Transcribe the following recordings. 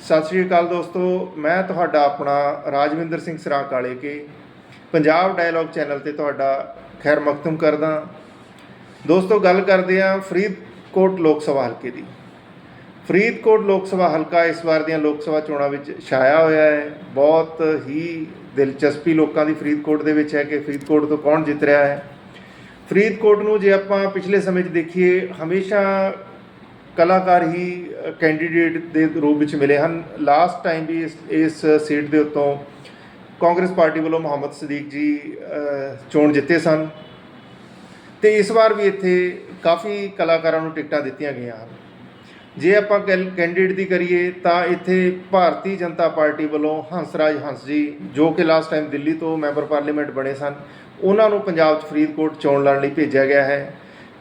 ਸਤਿ ਸ਼੍ਰੀ ਅਕਾਲ ਦੋਸਤੋ, ਮੈਂ ਤੁਹਾਡਾ ਆਪਣਾ ਰਾਜਵਿੰਦਰ ਸਿੰਘ ਸਰਾਂ ਕਾਲੇ ਕੇ ਪੰਜਾਬ ਡਾਇਲੌਗ ਚੈਨਲ ਤੇ ਤੁਹਾਡਾ ਖੈਰ ਮਕਤੂਮ ਕਰਦਾ ਦੋਸਤੋ, ਗੱਲ ਕਰਦੇ ਹਾਂ ਫਰੀਦਕੋਟ ਲੋਕ ਸਭਾ ਹਲਕੇ ਦੀ। ਫਰੀਦਕੋਟ ਲੋਕ ਸਭਾ ਹਲਕਾ ਇਸ ਵਾਰ ਦੀਆਂ ਲੋਕ ਸਭਾ ਚੋਣਾਂ ਵਿੱਚ ਛਾਇਆ ਹੋਇਆ ਹੈ। ਬਹੁਤ ਹੀ ਦਿਲਚਸਪੀ ਲੋਕਾਂ ਦੀ ਫਰੀਦਕੋਟ ਦੇ ਵਿੱਚ ਹੈ ਕਿ ਫਰੀਦਕੋਟ ਤੋਂ ਕੌਣ ਜਿੱਤ ਰਿਹਾ ਹੈ। ਫਰੀਦਕੋਟ ਨੂੰ ਜੇ ਆਪਾਂ ਪਿਛਲੇ ਸਮੇਂ 'ਚ ਦੇਖੀਏ, ਹਮੇਸ਼ਾ ਕਲਾਕਾਰ ਹੀ ਕੈਂਡੀਡੇਟ ਦੇ ਰੂਪ ਵਿੱਚ ਮਿਲੇ ਹਨ। ਲਾਸਟ ਟਾਈਮ ਵੀ ਇਸ ਇਸ ਸੀਟ ਦੇ ਉੱਤੋਂ ਕਾਂਗਰਸ ਪਾਰਟੀ ਵੱਲੋਂ ਮੁਹੰਮਦ ਸਦੀਕ ਜੀ ਚੋਣ ਜਿੱਤੇ ਸਨ। ਤੇ ਇਸ ਵਾਰ ਵੀ ਇੱਥੇ ਕਾਫੀ ਕਲਾਕਾਰਾਂ ਨੂੰ ਟਿਕਟਾਂ ਦਿੱਤੀਆਂ ਗਈਆਂ ਹਨ। ਜੇ ਆਪਾਂ ਕੈਲ- ਕੈਂਡੀਡੇਟ ਦੀ ਕਰੀਏ, ਤਾਂ ਇੱਥੇ ਭਾਰਤੀ ਜਨਤਾ ਪਾਰਟੀ ਵੱਲੋਂ ਹੰਸਰਾਜ ਹੰਸ ਜੀ, ਜੋ ਕਿ ਲਾਸਟ ਟਾਈਮ ਦਿੱਲੀ ਤੋਂ ਮੈਂਬਰ ਪਾਰਲੀਮੈਂਟ ਬਣੇ ਸਨ, ਉਹਨਾਂ ਨੂੰ ਪੰਜਾਬ 'ਚ ਫਰੀਦਕੋਟ ਚੋਣ ਲੜਨ ਲਈ ਭੇਜਿਆ ਗਿਆ ਹੈ।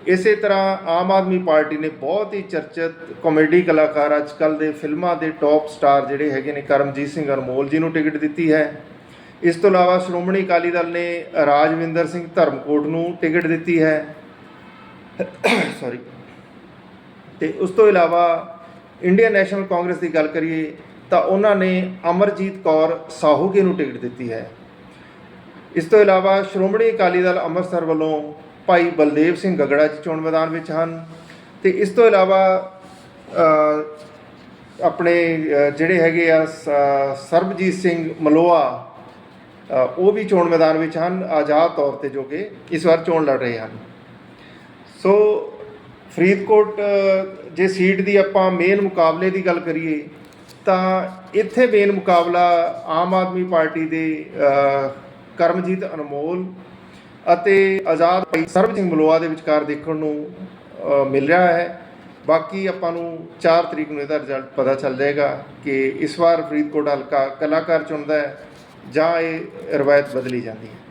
ਇਸੇ ਤਰ੍ਹਾਂ ਆਮ ਆਦਮੀ ਪਾਰਟੀ ਨੇ ਬਹੁਤ ਹੀ ਚਰਚਿਤ ਕਾਮੇਡੀ ਕਲਾਕਾਰ ਅੱਜ ਕੱਲ ਦੇ ਫਿਲਮਾਂ ਦੇ ਟੌਪ ਸਟਾਰ ਜਿਹੜੇ ਹੈਗੇ ਨੇ ਕਰਮਜੀਤ ਸਿੰਘ ਅਨਮੋਲ ਜੀ ਨੂੰ ਟਿਕਟ ਦਿੱਤੀ ਹੈ। ਇਸ ਤੋਂ ਇਲਾਵਾ ਸ਼੍ਰੋਮਣੀ ਅਕਾਲੀ ਦਲ ਨੇ ਰਾਜਵਿੰਦਰ ਸਿੰਘ ਧਰਮਕੋਟ ਨੂੰ ਟਿਕਟ ਦਿੱਤੀ ਹੈ। ਸੌਰੀ ਤੇ ਉਸ ਤੋਂ ਇਲਾਵਾ ਇੰਡੀਅਨ ਨੈਸ਼ਨਲ ਕਾਂਗਰਸ ਦੀ ਗੱਲ ਕਰੀਏ ਤਾਂ ਉਹਨਾਂ ਨੇ ਅਮਰਜੀਤ ਕੌਰ ਸਾਹੂਕੇ ਨੂੰ ਟਿਕਟ ਦਿੱਤੀ ਹੈ। ਇਸ ਤੋਂ ਇਲਾਵਾ ਸ਼੍ਰੋਮਣੀ ਅਕਾਲੀ ਦਲ ਅੰਮ੍ਰਿਤਸਰ ਵੱਲੋਂ ਭਾਈ ਬਲਦੇਵ ਸਿੰਘ ਗਗੜਾ ਜੀ ਚੋਣ ਮੈਦਾਨ ਵਿੱਚ ਹਨ ਤੇ ਇਸ ਤੋਂ ਇਲਾਵਾ ਆਪਣੇ ਜਿਹੜੇ ਹੈਗੇ ਆ, ਸ- ਸਰਬਜੀਤ ਸਿੰਘ ਮਲੋਆ ਉਹ ਵੀ ਚੋਣ ਮੈਦਾਨ ਵਿੱਚ ਹਨ, ਆਜ਼ਾਦ ਤੌਰ ਤੇ ਜੋ ਕਿ ਇਸ ਵਾਰ ਚੋਣ ਲੜ ਰਹੇ ਹਨ। ਸੋ, ਫਰੀਦਕੋਟ ਜੇ ਸੀਟ ਦੀ ਆਪਾਂ ਮੇਨ ਮੁਕਾਬਲੇ ਦੀ ਗੱਲ ਕਰੀਏ, ਤਾਂ ਇੱਥੇ ਮੇਨ ਮੁਕਾਬਲਾ ਆਮ ਆਦਮੀ ਪਾਰਟੀ ਦੇ ਕਰਮਜੀਤ ਅਨਮੋਲ ਅਤੇ ਆਜ਼ਾਦ ਭਾਈ ਸਰਬ ਸਿੰਘ ਮਲੋਆ ਦੇ ਵਿਚਕਾਰ ਦੇਖਣ ਨੂੰ ਮਿਲ ਰਿਹਾ ਹੈ। ਬਾਕੀ ਆਪਾਂ ਨੂੰ 4 ਤਰੀਕ ਨੂੰ ਇਹਦਾ ਰਿਜ਼ਲਟ ਪਤਾ ਚੱਲ ਜਾਏਗਾ ਕਿ ਇਸ ਵਾਰ ਫਰੀਦਕੋਟ ਹਲਕਾ ਕਲਾਕਾਰ ਚੁਣਦਾ ਹੈ ਜਾਂ ਇਹ ਰਵਾਇਤ ਬਦਲੀ ਜਾਂਦੀ ਹੈ।